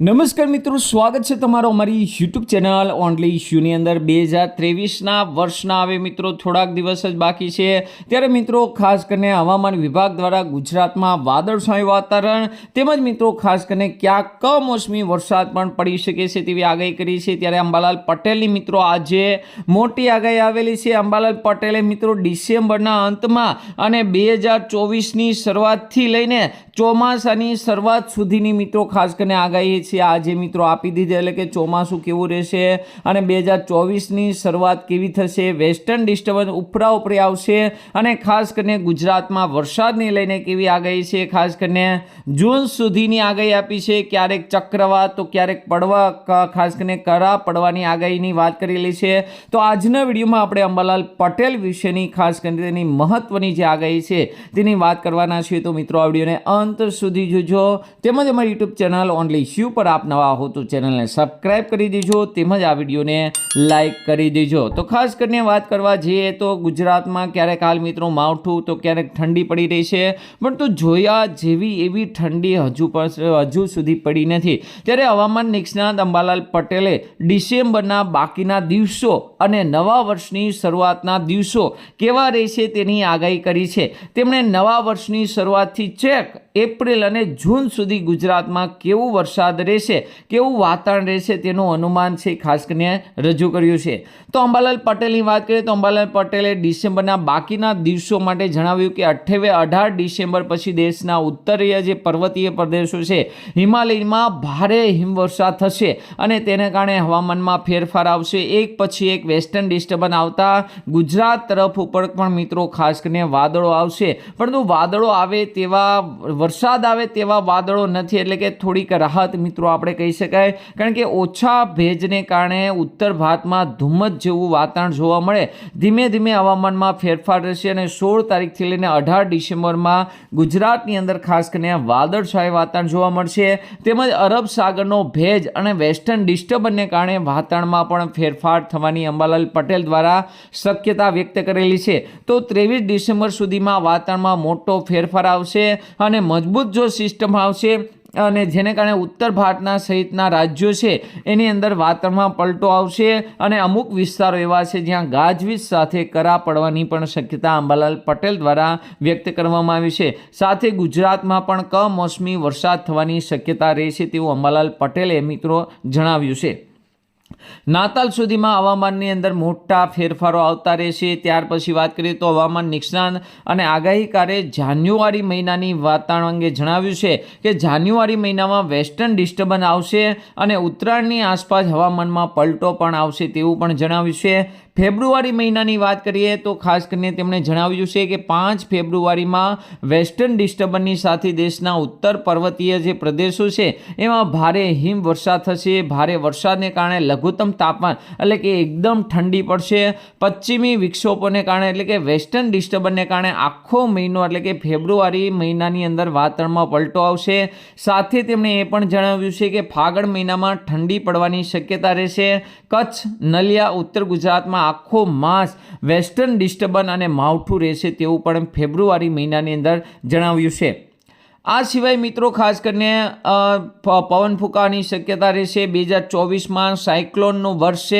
નમસ્કાર મિત્રો, સ્વાગત છે તમારો અમારી યુટ્યુબ ચેનલ ઓનલી ઇશ્યુની અંદર. બે હજાર ત્રેવીસના વર્ષના હવે મિત્રો થોડાક દિવસ જ બાકી છે. ત્યારે મિત્રો, ખાસ કરીને હવામાન વિભાગ દ્વારા ગુજરાતમાં વાદળછાયું વાતાવરણ તેમજ મિત્રો, ખાસ કરીને ક્યાંક કમોસમી વરસાદ પણ પડી શકે છે તેવી આગાહી કરી છે. ત્યારે અંબાલાલ પટેલની મિત્રો આજે મોટી આગાહી આવેલી છે. અંબાલાલ પટેલે મિત્રો ડિસેમ્બરના અંતમાં અને બે હજાર ચોવીસની શરૂઆતથી લઈને ચોમાસાની શરૂઆત સુધીની મિત્રો ખાસ કરીને આગાહી છે આજે મિત્રો આપી દીધી, એટલે કે ચોમાસું કેવું રહેશે અને બે હજાર ચોવીસની શરૂઆત કેવી થશે? વેસ્ટર્ન ડિસ્ટર્બન્સ ઉપરા ઉપરી આવશે અને ખાસ કરીને ગુજરાતમાં વરસાદને લઈને કેવી આગાહી છે? ખાસ કરીને જૂન સુધીની આગાહી આપી છે. ક્યારેક ચક્રવાત, તો ક્યારેક પડવા ખાસ કરીને કરા પડવાની આગાહીની વાત કરેલી છે. તો આજના વિડીયોમાં આપણે અંબાલાલ પટેલ વિશેની, ખાસ કરીને તેની મહત્વની જે આગાહી છે તેની વાત કરવાના છીએ. તો મિત્રો, આ વિડીયોને અંત સુધી જોજો. તેમજ અમારી યુટ્યુબ ચેનલ ઓનલી શ્યુ પર આપ નવા હો તો ચેનલને સબસ્ક્રાઈબ કરી દેજો, તેમજ આ વિડીયોને લાઈક કરી દેજો. તો ખાસ કરીને વાત કરવા જઈએ તો ગુજરાતમાં ક્યારેક હાલ મિત્રો માવઠું તો ક્યારેક ઠંડી પડી રહી છે, પણ તો જોયા જેવી એવી ઠંડી હજુ હજુ સુધી પડી નથી. ત્યારે હવામાન નિષ્ણાત અંબાલાલ પટેલે ડિસેમ્બરના બાકીના દિવસો અને નવા વર્ષની શરૂઆતના દિવસો કેવા રહેશે તેની આગાહી કરી છે. તેમણે નવા વર્ષની શરૂઆતથી ચેક એપ્રિલ અને જૂન સુધી ગુજરાતમાં કેવું વરસાદ રહેશે. કેવું વાતાવરણ રહેશે તેનું અનુમાન છે, ખાસ કરીને રજૂ કર્યું છે. તો અંબાલાલ પટેલની વાત કરીએ તો અંબાલાલ પટેલે ડિસેમ્બરના બાકીના દિવસો માટે જણાવ્યું કે અઠ્ઠાવે અઢાર ડિસેમ્બર પછી દેશના ઉત્તરીય જે પર્વતીય પ્રદેશો છે, હિમાલયમાં ભારે હિમવર્ષા થશે અને તેને કારણે હવામાનમાં ફેરફાર આવશે. એક પછી એક વેસ્ટર્ન ડિસ્ટર્બન્સ આવતા ગુજરાત તરફ ઉપર પણ મિત્રો ખાસ કરીને વાદળો આવશે. પરંતુ વાદળો આવે તેવા, વરસાદ આવે તેવા વાદળો નથી, એટલે કે થોડીક રાહત મિત્રો આપણે કહી શકાય, કારણ કે ઓછા ભેજને કારણે ઉત્તર ભારતમાં ધુમ્મસ જેવું વાતાવરણ જોવા મળે. ધીમે ધીમે હવામાનમાં ફેરફાર રહેશે અને સોળ તારીખથી લઈને અઢાર ડિસેમ્બરમાં ગુજરાતની અંદર ખાસ કરીને વાદળછાય વાતાવરણ જોવા મળશે. તેમજ અરબ સાગરનો ભેજ અને વેસ્ટર્ન ડિસ્ટર્બન્સને કારણે વાતાવરણમાં પણ ફેરફાર થવાની અંબાલાલ પટેલ દ્વારા શક્યતા વ્યક્ત કરેલી છે. તો ત્રેવીસ ડિસેમ્બર સુધીમાં વાતાવરણમાં મોટો ફેરફાર આવશે અને મજબૂત જો સિસ્ટમ આવશે અને જેને કારણે ઉત્તર ભારતના સહિતના રાજ્યો છે, એની અંદર વાતાવરણમાં પલટો આવશે અને અમુક વિસ્તારો એવા છે જ્યાં ગાજવીજ સાથે કરા પડવાની પણ શક્યતા અંબાલાલ પટેલ દ્વારા વ્યક્ત કરવામાં આવી છે. સાથે ગુજરાતમાં પણ કમોસમી વરસાદ થવાની શક્યતા રહેશે તેવું અંબાલાલ પટેલે મિત્રો જણાવ્યું છે. નાતાલ સુધીમાં હવામાનની અંદર મોટા ફેરફારો આવતા રહેશે. ત્યાર પછી વાત કરીએ તો હવામાન નિષ્ણાંત અને આગાહીકારે જાન્યુઆરી મહિનાની વાતાવરણ અંગે જણાવ્યું છે કે જાન્યુઆરી મહિનામાં વેસ્ટર્ન ડિસ્ટર્બન્સ આવશે અને ઉત્તરાયણની આસપાસ હવામાનમાં પલટો પણ આવશે તેવું પણ જણાવ્યું છે. ફેબ્રુઆરી મહિનાની વાત કરીએ તો ખાસ કરીને તેમણે જણાવ્યું છે કે પાંચ ફેબ્રુઆરીમાં વેસ્ટર્ન ડિસ્ટર્બન્સની સાથે દેશના ઉત્તર પર્વતીય જે પ્રદેશો છે, એમાં ભારે હિમવર્ષા થશે. ભારે વરસાદને કારણે લઘુત્તમ તાપમાન એટલે કે એકદમ ઠંડી પડશે. પશ્ચિમી વિક્ષોપોને કારણે એટલે કે વેસ્ટર્ન ડિસ્ટર્બન્સને કારણે આખો મહિનો એટલે કે ફેબ્રુઆરી મહિનાની અંદર વાતાવરણમાં પલટો આવશે. સાથે તેમણે એ પણ જણાવ્યું છે કે ફાગણ મહિનામાં ઠંડી પડવાની શક્યતા રહેશે. કચ્છ, નલિયા, ઉત્તર ગુજરાતમાં આખો માસ વેસ્ટર્ન ડિસ્ટર્બન્સ અને માવઠું રહેશે તેવું પણ ફેબ્રુઆરી મહિનાની અંદર જણાવ્યું છે. આ સિવાય મિત્રો ખાસ કરીને પવન ફૂંકાવાની શક્યતા રહેશે. બે હજાર ચોવીસમાં સાયક્લોનનું વર્ષ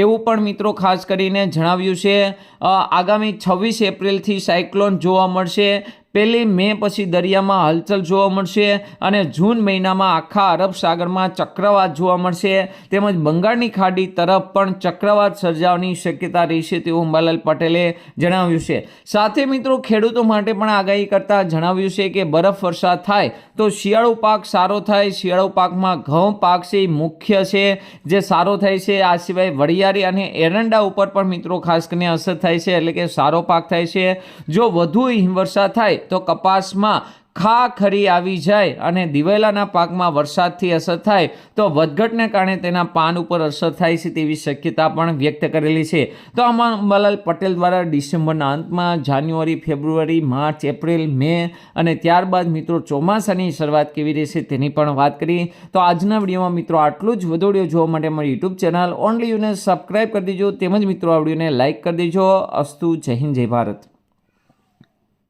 એવું પણ મિત્રો ખાસ કરીને જણાવ્યું છે. આગામી છવ્વીસ એપ્રિલથી સાયક્લોન જોવા મળશે. પહેલી મે પછી દરિયામાં હલચલ જોવા મળશે અને જૂન મહિનામાં આખા અરબ સાગરમાં ચક્રવાત જોવા મળશે. તેમજ બંગાળની ખાડી તરફ પણ ચક્રવાત સર્જાવાની શક્યતા રહેશે તેવું અંબાલાલ પટેલે જણાવ્યું છે. સાથે મિત્રો, ખેડૂતો માટે પણ આગાહી કરતા જણાવ્યું છે કે બરફ વર્ષા થાય તો શિયાળુ પાક સારો થાય. શિયાળુ પાકમાં ઘઉં પાક છે એ મુખ્ય છે, જે સારો થાય છે. આ સિવાય વરિયાળી અને એરંડા ઉપર પણ મિત્રો ખાસ કરીને અસર થાય છે, એટલે કે સારો પાક થાય છે. જો વધુ હિમવર્ષા થાય તો કપાસમાં ખા ખરી આવી જાય અને દિવેલાના પાકમાં વરસાદથી અસર થાય, તો વધઘટને કારણે તેના પાન ઉપર અસર થાય છે તેવી શક્યતા પણ વ્યક્ત કરેલી છે. તો આમાં અંબાલાલ પટેલ દ્વારા ડિસેમ્બરના અંતમાં જાન્યુઆરી, ફેબ્રુઆરી, માર્ચ, એપ્રિલ, મે અને ત્યારબાદ મિત્રો ચોમાસાની શરૂઆત કેવી રહેશે તેની પણ વાત કરી. તો આજના વિડીયોમાં મિત્રો આટલું જ. વધુ જોવા માટે મારી યુટ્યુબ ચેનલ ઓનલી યુને સબસ્ક્રાઈબ કરી દેજો. તેમજ મિત્રો આ વિડીયોને લાઇક કરી દેજો. અસ્તુ. જય હિન્દ, જય ભારત.